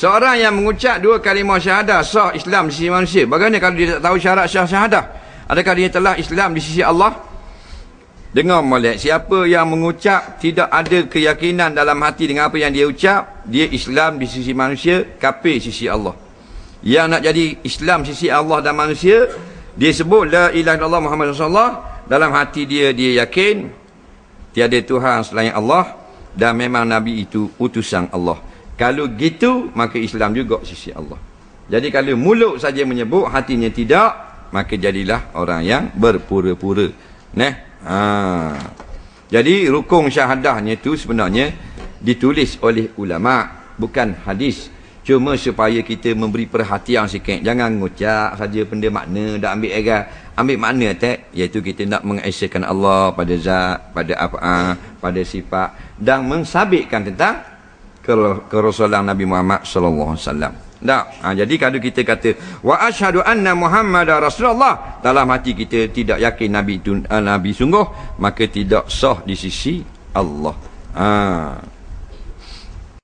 Seorang yang mengucap dua kalimah syahadah sah Islam di sisi manusia. Bagaimana kalau dia tak tahu syarat syah syahadah? Adakah dia telah Islam di sisi Allah? Dengar molek, siapa yang mengucap tidak ada keyakinan dalam hati dengan apa yang dia ucap, dia Islam di sisi manusia, kafir sisi Allah. Yang nak jadi Islam sisi Allah dan manusia, dia sebut la ilaha illallah Muhammad Rasulullah, dalam hati dia dia yakin tiada Tuhan selain Allah dan memang nabi itu utusan Allah. Kalau gitu maka Islam juga sisi Allah. Jadi kalau mulut saja menyebut hatinya tidak, maka jadilah orang yang berpura-pura. Neh. Ha. Jadi rukun syahadahnya itu sebenarnya ditulis oleh ulama bukan hadis. Cuma supaya kita memberi perhatian sikit. Jangan ngucap saja benda makna dak ambil era. Ambil makna tak iaitu kita nak mengesakan Allah pada zat, pada apa, pada sifat dan mensabitkan tentang kerasulan Nabi Muhammad sallallahu alaihi wasallam. Tak. Ha, jadi kalau kita kata wa asyhadu anna Muhammadar Rasulullah dalam hati kita tidak yakin nabi itu uh, nabi sungguh maka tidak sah di sisi Allah. Ha.